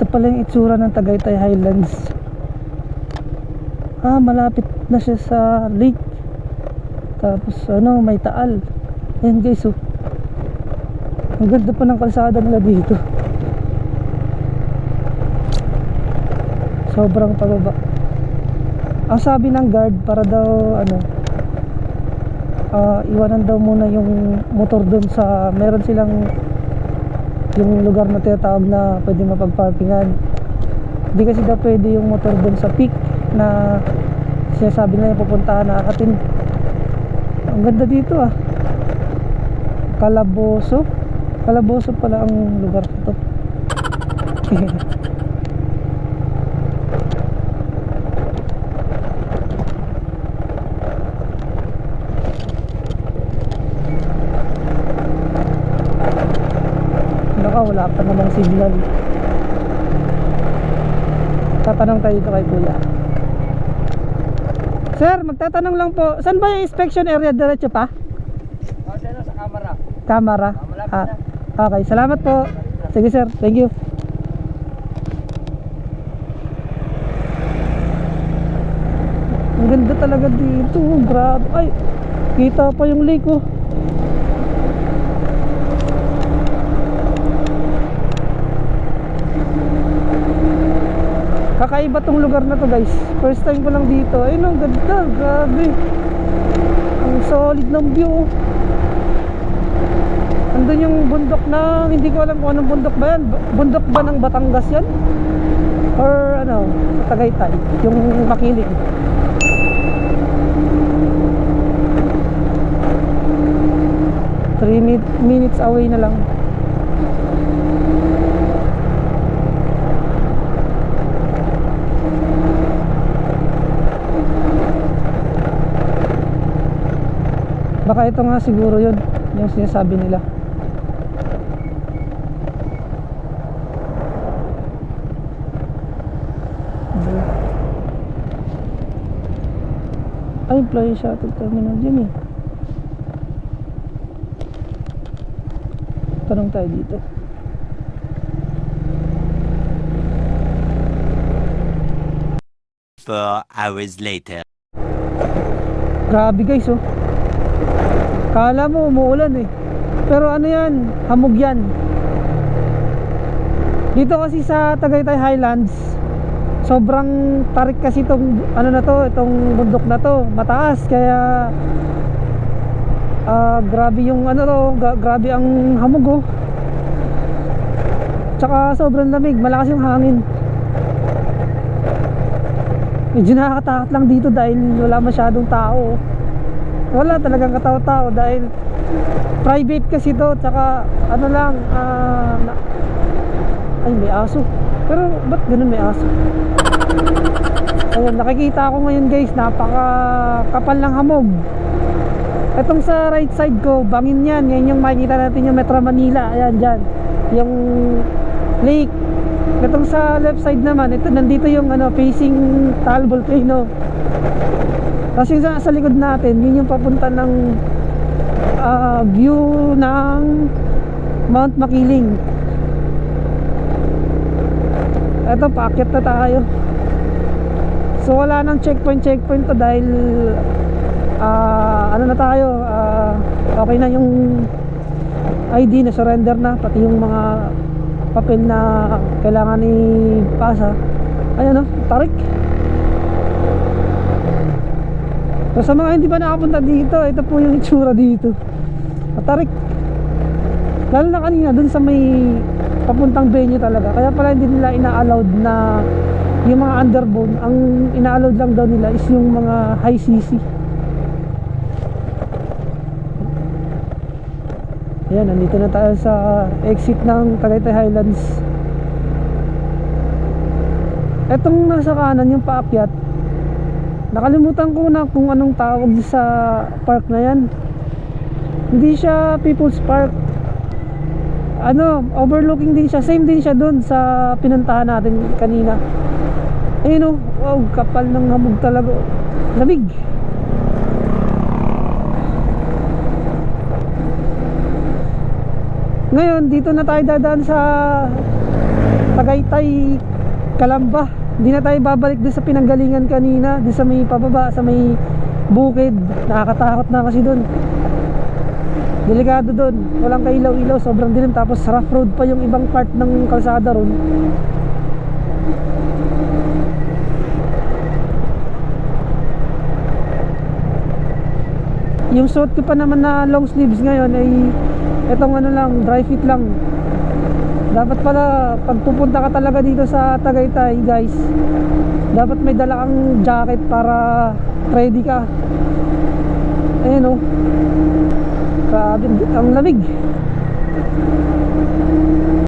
Ito pala yung itsura ng Tagaytay Highlands. Ah, malapit na siya sa lake. Tapos ano, may taal. Ayan guys, oh. Ang ganda pa ng kalsada nila dito. Sobrang pababa. Ang sabi ng guard para daw ano ah, iwanan daw muna yung motor doon sa meron silang yung lugar na tinatawag na pwede mapagparkingan. Hindi kasi daw pwede yung motor doon sa peak na sinasabi na yung pupuntahan na atin. Ang ganda dito ah. Calaboso. Calaboso pala ang lugar nito. Wala pa namang signal. Tatanong tayo dito kay kuya. Sir, magtatanong lang po. Saan ba yung inspection area? Diretso pa? Na sa camera. Camera? malapit Ah, okay, salamat po. Sige sir, thank you. Ang ganda talaga dito. Grabe. Ay, kita pa yung lake oh. Kakaiba tong lugar na to guys. First time ko lang dito. Ayun ang ganda. Grabe. Ang solid ng view. Andun yung bundok na hindi ko alam kung anong bundok ba yan. Bundok ba ng Batangas yan? Or ano, sa Tagaytay, yung makiling. Three mi- minutes away na lang. Baka ito nga siguro yun, yung sinasabi nila. Ay, employee shuttle terminal dyan eh. Tanong tayo dito. Four hours later. Grabe guys oh. Kala mo umuulan eh. Pero ano yan, hamog yan. Dito kasi sa Tagaytay Highlands, sobrang tarik kasi itong ano na to, itong bundok na to, mataas kaya ah, grabe yung ano to, grabe ang hamog oh. Tsaka sobrang lamig, malakas yung hangin. Medyo nakakatakot lang dito dahil wala masyadong tao. Wala talagang katao-tao dahil private kasi to tsaka ano lang ah, na- ay may aso. Pero ba't ganun may aso? Ayun, nakikita ko ngayon guys, napaka kapal ng hamog. Etong sa right side ko, bangin yan. Yan yung makikita natin yung Metro Manila. Ayan, dyan. Yung lake. Itong sa left side naman, ito nandito yung ano, facing Taal Volcano. Kasi sa, sa likod natin, yun yung papunta ng ah, view ng Mount Makiling. Ito, paakyat na tayo. So wala nang checkpoint checkpoint to dahil ah, ano na tayo, ah, okay na yung ID na surrender na pati yung mga papel na kailangan ni pasa. Ayan oh, tarik. So sa mga hindi pa nakapunta dito, ito po yung itsura dito. Matarik. Lalo na kanina dun sa may papuntang venue talaga. Kaya pala hindi nila ina-allowed na yung mga underbone, ang ina-allowed lang daw nila is yung mga high CC. Ayan, nandito na tayo sa exit ng Tagaytay Highlands. Etong nasa kanan yung paakyat, Nakalimutan ko na kung anong tawag sa park na yan. Hindi siya People's Park. Ano, overlooking din siya. Same din siya doon sa pinuntahan natin kanina. Ayun oh, wow, kapal ng hamog talaga. Lamig. Ngayon, dito na tayo dadaan sa Tagaytay Kalamba hindi na tayo babalik doon sa pinanggalingan kanina doon sa may pababa sa may bukid. Nakakatakot na kasi doon. Delikado doon. Walang kailaw-ilaw sobrang dilim. Tapos rough road pa yung ibang part ng kalsada ron yung suot ko pa naman na long sleeves ngayon ay etong ano lang dry fit lang dapat pala pag ka talaga dito sa Tagaytay guys dapat may dala kang jacket para ready ka. Ayun oh. Grabe ang lamig